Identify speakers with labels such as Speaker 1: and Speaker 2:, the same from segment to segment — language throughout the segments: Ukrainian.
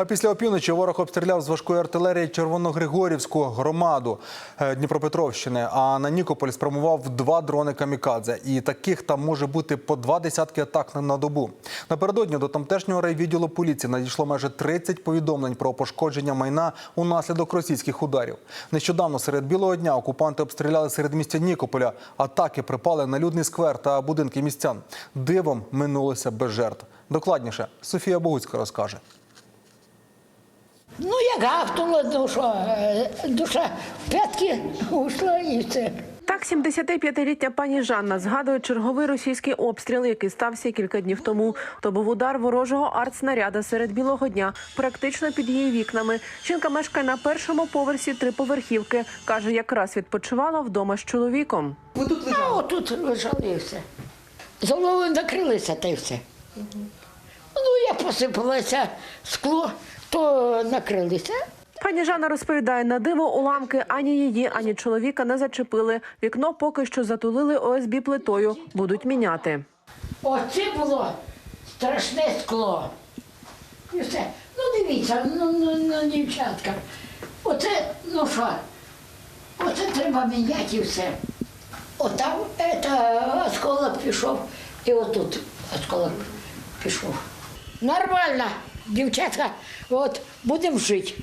Speaker 1: А після опівночі ворог обстріляв з важкої артилерії Червоногригорівську громаду е, Дніпропетровщини. А на Нікополь спрямував два дрони камікадзе. І таких там може бути по два десятки атак на- добу. Напередодні до тамтешнього райвідділу поліції надійшло майже 30 повідомлень про пошкодження майна унаслідок російських ударів. Нещодавно серед білого дня окупанти обстріляли серед містя Нікополя. Атаки припали на людний сквер та будинки містян. Дивом минулося без жертв. Докладніше Софія Богуцька розкаже.
Speaker 2: Ну, як гавкнула душа, е, душа в п'ятки ушла і все.
Speaker 3: Так, 75-літня пані Жанна згадує черговий російський обстріл, який стався кілька днів тому. То був удар ворожого артснаряда серед білого дня, практично під її вікнами. Жінка мешкає на першому поверсі триповерхівки. каже, якраз відпочивала вдома з чоловіком.
Speaker 2: А отут лежали і все. З головою накрилися та й все. Посипалося скло, то накрилися.
Speaker 3: Пані Жанна розповідає, на диво уламки ані її, ані чоловіка не зачепили. Вікно поки що затулили ОСБ плитою. Будуть міняти.
Speaker 2: Оце було страшне скло. І все. Ну, дивіться, ну, ну, ну дівчатка. Оце, ну що, оце треба міняти і все. Отам осколок пішов, і отут осколок пішов. Нормально, дівчатка, от будемо жити.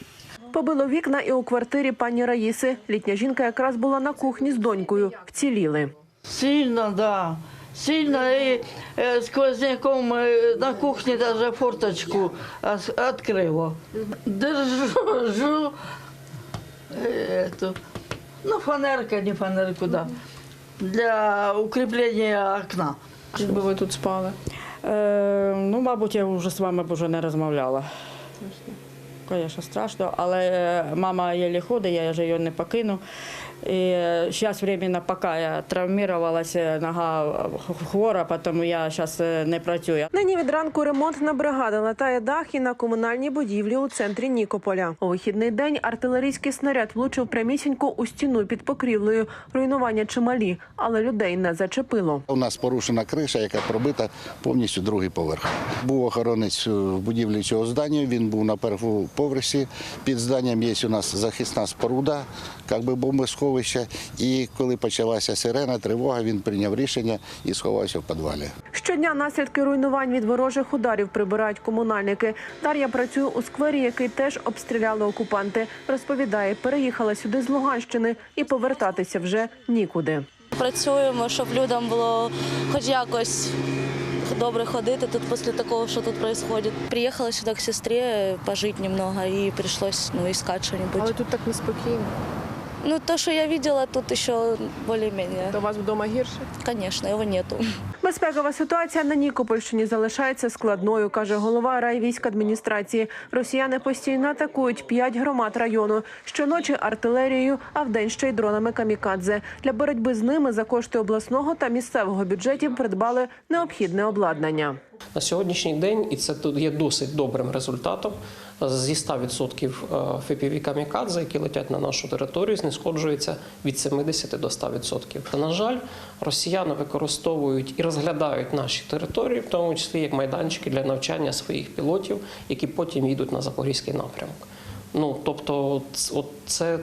Speaker 3: Побило вікна і у квартирі пані Раїси. Літня жінка якраз була на кухні з донькою. Вціліли.
Speaker 4: Сильно, да. Сильно и э, сквозняком э, на кухне даже форточку ос- открыла. Держу жу, э, эту, ну фанерка, не фанерку, да, для укрепления окна.
Speaker 5: Якби ви тут спали.
Speaker 6: Е, ну, мабуть, я вже з вами б уже не розмовляла. Звісно, страшно, але е, мама єлі ходить, я вже її не покину. І зараз временно, поки я травмувалася, нога хвора, тому я зараз не працюю.
Speaker 3: Нині від ранку ремонтна бригада латає дах і на комунальній будівлі у центрі Нікополя. У вихідний день артилерійський снаряд влучив прямісінько у стіну під покрівлею. Руйнування чималі, але людей не зачепило.
Speaker 7: У нас порушена криша, яка пробита повністю другий поверх. Був охоронець в будівлі цього здання. Він був на першому поверсі. Під зданням є у нас захисна споруда, як би бомбосховище. І коли почалася сирена, тривога, він прийняв рішення і сховався в підвалі.
Speaker 3: Щодня наслідки руйнувань від ворожих ударів прибирають комунальники. Дар'я працює у сквері, який теж обстріляли окупанти. Розповідає, переїхала сюди з Луганщини і повертатися вже нікуди.
Speaker 8: Працюємо, щоб людям було хоч якось добре ходити тут після такого, що тут відбувається. Приїхала сюди к сестрі пожити немного і прийшлось ну, искать что-нибудь.
Speaker 5: Але тут так неспокійно.
Speaker 8: Ну, то, що я бачила, тут ще більш-менш.
Speaker 5: То у вас вдома гірше?
Speaker 8: Звісно, його нету.
Speaker 3: Безпекова ситуація на Нікопольщині залишається складною, каже голова райвійськадміністрації. Росіяни постійно атакують п'ять громад району. Щоночі артилерією, а вдень ще й дронами камікадзе. Для боротьби з ними за кошти обласного та місцевого бюджетів придбали необхідне обладнання.
Speaker 9: На сьогоднішній день, і це тут є досить добрим результатом. Зі 100% ФПВ камікадзе, які летять на нашу територію, знешкоджується від 70 до 100%. На жаль, росіяни використовують і розглядають наші території, в тому числі як майданчики для навчання своїх пілотів, які потім їдуть на запорізький напрямок. Ну тобто, от це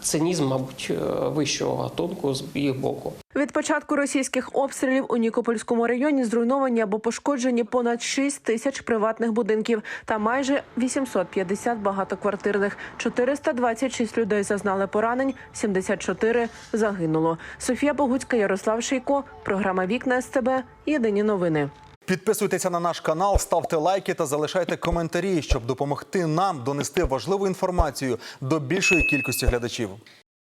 Speaker 9: цинізм, мабуть, е, вищого гатунку з їх боку.
Speaker 3: Від початку російських обстрілів у Нікопольському районі зруйновані або пошкоджені понад 6 тисяч приватних будинків та майже 850 багатоквартирних. 426 людей зазнали поранень, 74 загинуло. Софія Богуцька, Ярослав Шийко. Програма Вікна СТБ. Єдині новини.
Speaker 1: Підписуйтеся на наш канал, ставте лайки та залишайте коментарі, щоб допомогти нам донести важливу інформацію до більшої кількості глядачів.